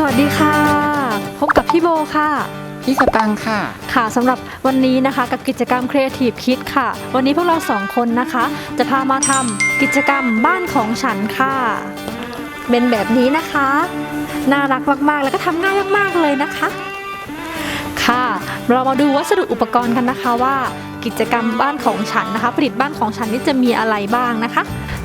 สวัสดีค่ะ พบกับพี่โบค่ะ พี่สตังค์ค่ะ ค่ะสำหรับวันนี้นะคะกับกิจกรรม Creative Kid ค่ะ วันนี้พวกเราสองคนนะคะ จะพามาทำกิจกรรมบ้านของฉันค่ะ เป็นแบบนี้นะคะ น่ารักมากๆ แล้วก็ทำง่ายมากๆเลยนะคะ ค่ะ เรามาดูวัสดุอุปกรณ์กันนะคะว่า กิจกรรมบ้านของฉันนะคะ ผลิตบ้านของฉันนี่จะมีอะไรบ้างนะคะ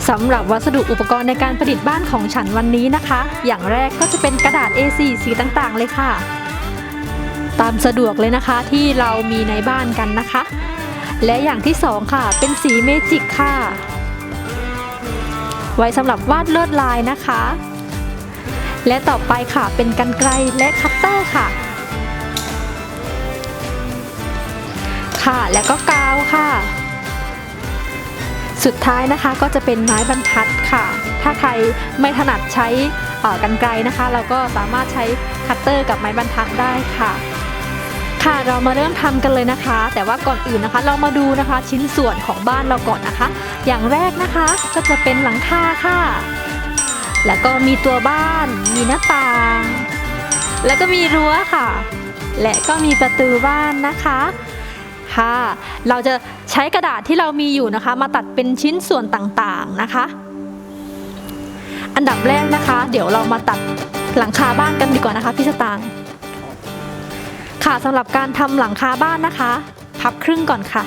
สำหรับวัสดุอุปกรณ์ในการประดิษฐ์บ้านของฉันวันนี้นะคะ อย่างแรกก็จะเป็นกระดาษ A4 สีต่างๆ เลยค่ะ ตามสะดวกเลยนะคะที่เรามีในบ้านกันนะคะ และอย่างที่สองค่ะ เป็นสีเมจิกค่ะ ไว้สำหรับวาดลวดลายนะคะ และต่อไปค่ะเป็นกันไกรและคัตเตอร์ค่ะ ค่ะแล้วก็กาวค่ะ สุดท้ายนะคะก็จะเป็นไม้บรรทัดค่ะ ถ้าใครไม่ถนัดใช้กันไกรนะคะ เราก็สามารถใช้คัตเตอร์กับไม้บรรทัดได้ค่ะ ค่ะเรามาเริ่มทำกันเลยนะคะ แต่ว่าก่อนอื่นนะคะ เรามาดูนะคะชิ้นส่วนของบ้านเราก่อนนะคะ อย่างแรกนะคะก็จะเป็นหลังคาค่ะ แล้วก็มีตัวบ้าน มีหน้าต่าง แล้วก็มีรั้วค่ะ และก็มีประตูบ้านนะคะ ค่ะ เราจะใช้กระดาษที่เรามีอยู่นะคะ มาตัดเป็นชิ้นส่วนต่างๆนะคะ อันดับแรกนะคะ เดี๋ยวเรามาตัดหลังคาบ้านกันดีกว่านะคะพี่สตางค์ค่ะสำหรับการทำหลังคาบ้านนะคะ พับครึ่งก่อนค่ะ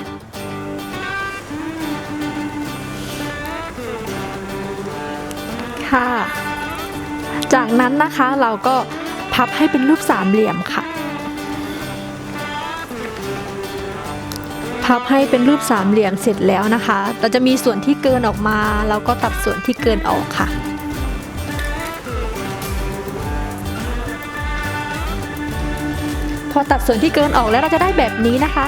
ค่ะ จากนั้นนะคะเราก็พับให้เป็นรูปสามเหลี่ยมค่ะ พับให้เป็นรูปสามเหลี่ยมเสร็จแล้วนะคะ เราจะมีส่วนที่เกินออกมาเราก็ตัดส่วนที่เกินออกค่ะพอตัดส่วนที่เกินออกแล้วเราจะได้แบบนี้นะคะ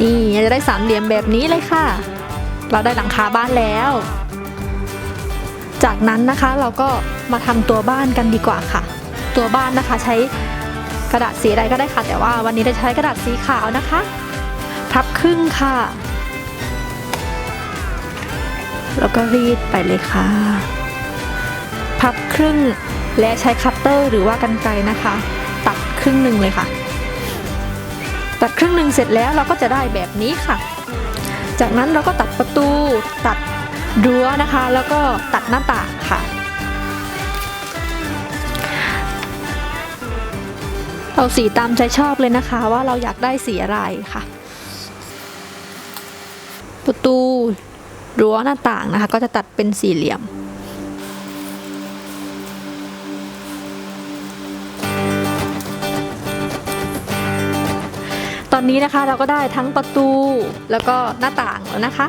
นี่จะได้สามเหลี่ยมแบบนี้เลยค่ะ เราได้หลังคาบ้านแล้ว จากนั้นนะคะเราก็มาทำตัวบ้านกันดีกว่าค่ะ ตัวบ้านนะคะใช้กระดาษสีอะไรก็ได้ค่ะ แต่ว่าวันนี้เราใช้กระดาษสีขาวนะคะ พับครึ่งค่ะ แล้วก็รีดไปเลยค่ะ พับครึ่งและใช้คัตเตอร์หรือว่ากันไกรนะคะ ตัดครึ่งหนึ่งเลยค่ะ ตัดครึ่งหนึ่งเสร็จแล้วเราก็จะได้แบบนี้ค่ะ จากนั้นเราก็ตัดประตูตัดรั้วนะคะ แล้วก็ตัดหน้าต่างค่ะเอาสีตามใจชอบเลยนะคะว่าเราอยากได้สีอะไรค่ะ ประตูรั้วหน้าต่างนะคะ ก็จะตัดเป็นสี่เหลี่ยมตอนนี้นะคะเราก็ได้ทั้งประตูแล้วก็หน้าต่างแล้วนะคะ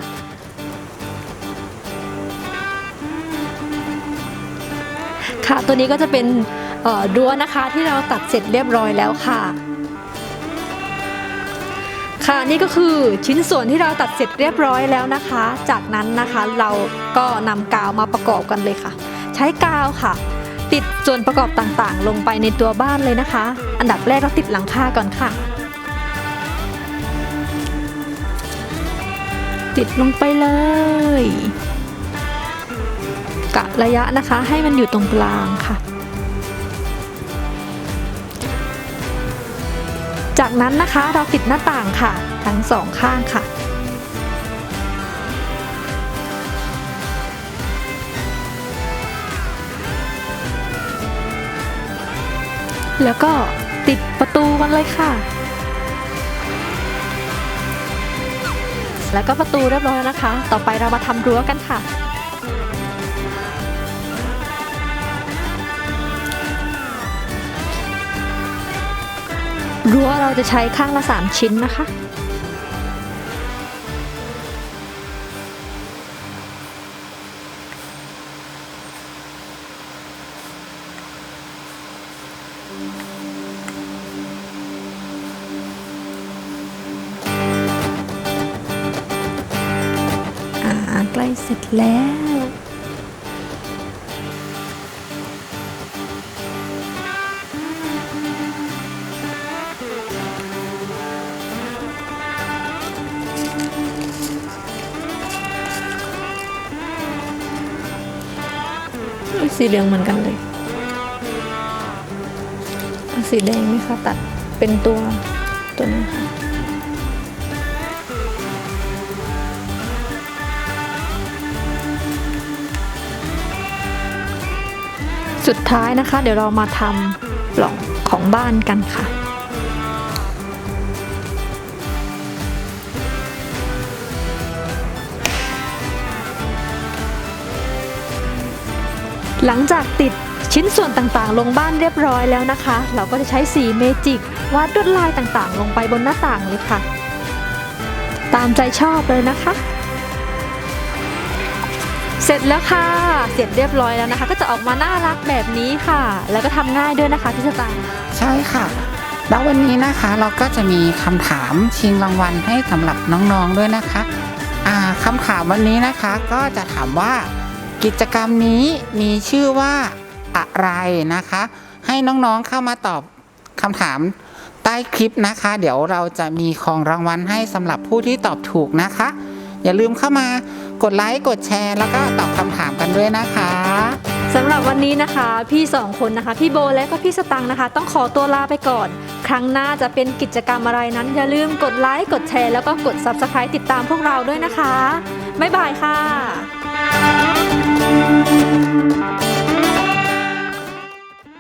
ค่ะตัวนี้ก็จะเป็นรั้วนะคะที่เราตัดเสร็จเรียบร้อยแล้วค่ะ ค่ะนี่ก็คือชิ้นส่วนที่เราตัดเสร็จเรียบร้อยแล้วนะคะ จากนั้นนะคะเราก็นำกาวมาประกอบกันเลยค่ะ ใช้กาวค่ะ ติดส่วนประกอบต่างๆ ลงไปในตัวบ้านเลยนะคะ อันดับแรกเราติดหลังคาก่อนค่ะ ติดลงไปเลยกะระยะนะคะให้มันอยู่ตรงกลางค่ะ จากนั้นนะคะเราติดหน้าต่างค่ะ ทั้งสองข้างค่ะ แล้วก็ติดประตูกันเลยค่ะ แล้วก็ประตูเรียบร้อยแล้วนะคะ ต่อไปเรามาทำรั้วกันค่ะ รั้วเราจะใช้ข้างละ 3 ชิ้นนะคะอ่าใกล้เสร็จแล้ว สีเหลืองเหมือนกันเลยสีแดงนี่คะตัดเป็นตัวตัวนี้ค่ะสุดท้ายนะคะ เดี๋ยวเรามาทำปล่องของบ้านกันค่ะ หลังจากติดชิ้นส่วนต่างๆ ลงบ้านเรียบร้อยแล้วนะคะ เราก็จะใช้สีเมจิกวาดลวดลายต่างๆ ลงไปบนหน้าต่างเลยค่ะ ตามใจชอบเลยนะคะ เสร็จแล้วค่ะ เสร็จเรียบร้อยแล้วนะคะ ก็จะออกมาน่ารักแบบนี้ค่ะ แล้วก็ทำง่ายด้วยนะคะพี่สตางค์ใช่ค่ะ แล้ววันนี้นะคะเราก็จะมีคำถามชิงรางวัลให้สำหรับน้องๆด้วยนะคะอ่าคำถามวันนี้นะคะก็จะถามว่า กิจกรรมนี้มีชื่อว่าอะไรนะคะ ให้น้องๆเข้ามาตอบคำถามใต้คลิปนะคะ เดี๋ยวเราจะมีของรางวัลให้สำหรับผู้ที่ตอบถูกนะคะ อย่าลืมเข้ามากดไลค์กดแชร์ แล้วก็ตอบคำถามกันด้วยนะคะสำหรับวันนี้นะคะ พี่สองคนนะคะ พี่โบและก็พี่สตังค์นะคะ ต้องขอตัวลาไปก่อน ครั้งหน้าจะเป็นกิจกรรมอะไรนั้น อย่าลืมกดไลค์กดแชร์แล้วก็กด Subscribe ติดตามพวกเราด้วยนะคะ บ๊ายบายค่ะ Thank you.